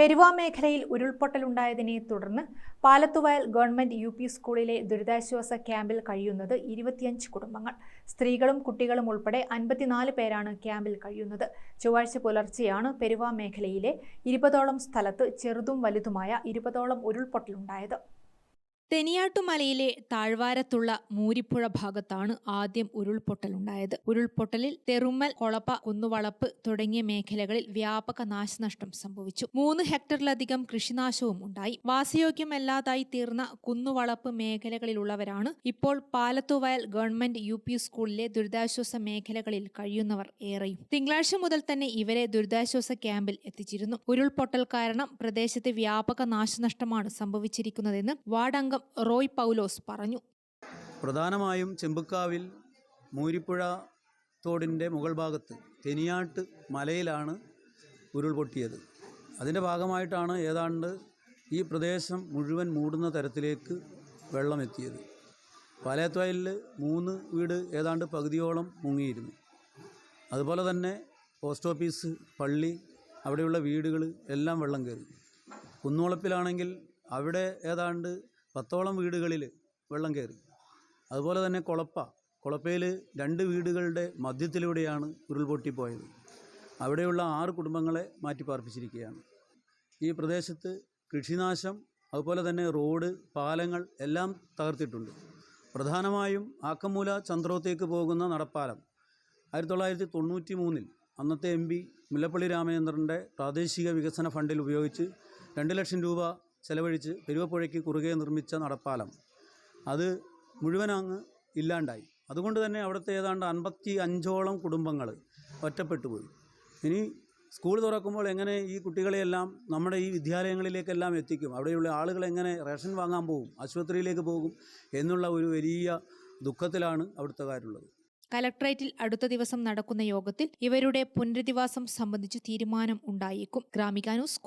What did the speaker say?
പെരുവ മേഖലയിൽ ഉരുൾപൊട്ടലുണ്ടായതിനെ തുടർന്ന് പാലത്തുവയൽ government U P സ്കൂളിലെ ദുരിതാശ്വാസ ക്യാമ്പിൽ കഴിയുന്നത് ഇരുപത്തിയഞ്ച് കുടുംബങ്ങൾ. സ്ത്രീകളും കുട്ടികളും ഉൾപ്പെടെ അൻപത്തിനാല് പേരാണ് ക്യാമ്പിൽ കഴിയുന്നത്. ചൊവ്വാഴ്ച പുലർച്ചെയാണ് പെരുവ മേഖലയിലെ ഇരുപതോളം സ്ഥലത്ത് ചെറുതും വലുതുമായ ഇരുപതോളം ഉരുൾപൊട്ടലുണ്ടായത്. തെനിയാട്ടുമലയിലെ താഴ്വാരത്തുള്ള മൂരിപ്പുഴ ഭാഗത്താണ് ആദ്യം ഉരുൾപൊട്ടലുണ്ടായത് ഉരുൾപൊട്ടലിൽ തെറുമ്മൽ കൊളപ്പ കുന്നുവളപ്പ് തുടങ്ങിയ മേഖലകളിൽ വ്യാപക നാശനഷ്ടം സംഭവിച്ചു. മൂന്ന് ഹെക്ടറിലധികം കൃഷിനാശവും ഉണ്ടായി. വാസയോഗ്യമല്ലാതായി തീർന്ന കുന്നുവളപ്പ് മേഖലകളിലുള്ളവരാണ് ഇപ്പോൾ പാലത്തുവയൽ ഗവൺമെന്റ് യു പി സ്കൂളിലെ ദുരിതാശ്വാസ മേഖലകളിൽ കഴിയുന്നവർ ഏറെയും. തിങ്കളാഴ്ച മുതൽ തന്നെ ഇവരെ ദുരിതാശ്വാസ ക്യാമ്പിൽ എത്തിച്ചിരുന്നു. ഉരുൾപൊട്ടൽ കാരണം പ്രദേശത്ത് വ്യാപക നാശനഷ്ടമാണ് സംഭവിച്ചിരിക്കുന്നതെന്ന് വാർഡ് റോയ് പൗലോസ് പറഞ്ഞു. പ്രധാനമായും ചെമ്പുക്കാവിൽ മൂരിപ്പുഴ തോടിന്റെ മുകൾ ഭാഗത്ത് തെനിയാട്ട് മലയിലാണ് ഉരുൾപൊട്ടിയത് അതിന്റെ ഭാഗമായിട്ടാണ് ഏതാണ്ട് ഈ പ്രദേശം മുഴുവൻ മൂടുന്ന തരത്തിലേക്ക് വെള്ളമെത്തിയത്. പാലയത്വയലിൽ മൂന്ന് വീട് ഏതാണ്ട് പകുതിയോളം മുങ്ങിയിരുന്നു. അതുപോലെ തന്നെ പോസ്റ്റ് ഓഫീസ് പള്ളി അവിടെയുള്ള വീടുകൾ എല്ലാം വെള്ളം കയറി. കുന്നോളപ്പിലാണെങ്കിൽ അവിടെ ഏതാണ്ട് പത്തോളം വീടുകളിൽ വെള്ളം കയറി. അതുപോലെ തന്നെ കുളപ്പ. കുളപ്പയിൽ രണ്ട് വീടുകളുടെ മധ്യത്തിലൂടെയാണ് ഉരുൾപൊട്ടിപ്പോയത്. അവിടെയുള്ള ആറ് കുടുംബങ്ങളെ മാറ്റിപ്പാർപ്പിച്ചിരിക്കുകയാണ്. ഈ പ്രദേശത്ത് കൃഷിനാശം അതുപോലെ തന്നെ റോഡ് പാലങ്ങൾ എല്ലാം തകർത്തിട്ടുണ്ട്. പ്രധാനമായും ആക്കമൂല ചന്ദ്രോത്തേക്ക് പോകുന്ന നടപ്പാലം. ആയിരത്തി തൊള്ളായിരത്തി തൊണ്ണൂറ്റി മൂന്നിൽ അന്നത്തെ എം പി മുല്ലപ്പള്ളി രാമചന്ദ്രന്റെ പ്രാദേശിക വികസന ഫണ്ടിൽ ഉപയോഗിച്ച് രണ്ട് ലക്ഷം രൂപ ചെലവഴിച്ച് പെരുവപ്പുഴയ്ക്ക് കുറുകെ നിർമ്മിച്ച നടപ്പാലം. അത് മുഴുവൻ അങ്ങ് ഇല്ലാണ്ടായി. അതുകൊണ്ട് തന്നെ അവിടുത്തെ ഏതാണ്ട് അൻപത്തി അഞ്ചോളം കുടുംബങ്ങൾ ഒറ്റപ്പെട്ടു പോയി. ഇനി സ്കൂൾ തുറക്കുമ്പോൾ എങ്ങനെ ഈ കുട്ടികളെയെല്ലാം നമ്മുടെ ഈ വിദ്യാലയങ്ങളിലേക്കെല്ലാം എത്തിക്കും? അവിടെയുള്ള ആളുകൾ എങ്ങനെ റേഷൻ വാങ്ങാൻ പോകും? ആശുപത്രിയിലേക്ക് പോകും? എന്നുള്ള ഒരു വലിയ ദുഃഖത്തിലാണ് കാര്യമുള്ളത്. കലക്ട്രേറ്റിൽ അടുത്ത ദിവസം നടക്കുന്ന യോഗത്തിൽ ഇവരുടെ പുനരധിവാസം സംബന്ധിച്ച് തീരുമാനം ഉണ്ടായേക്കും. ഗ്രാമിക ന്യൂസ്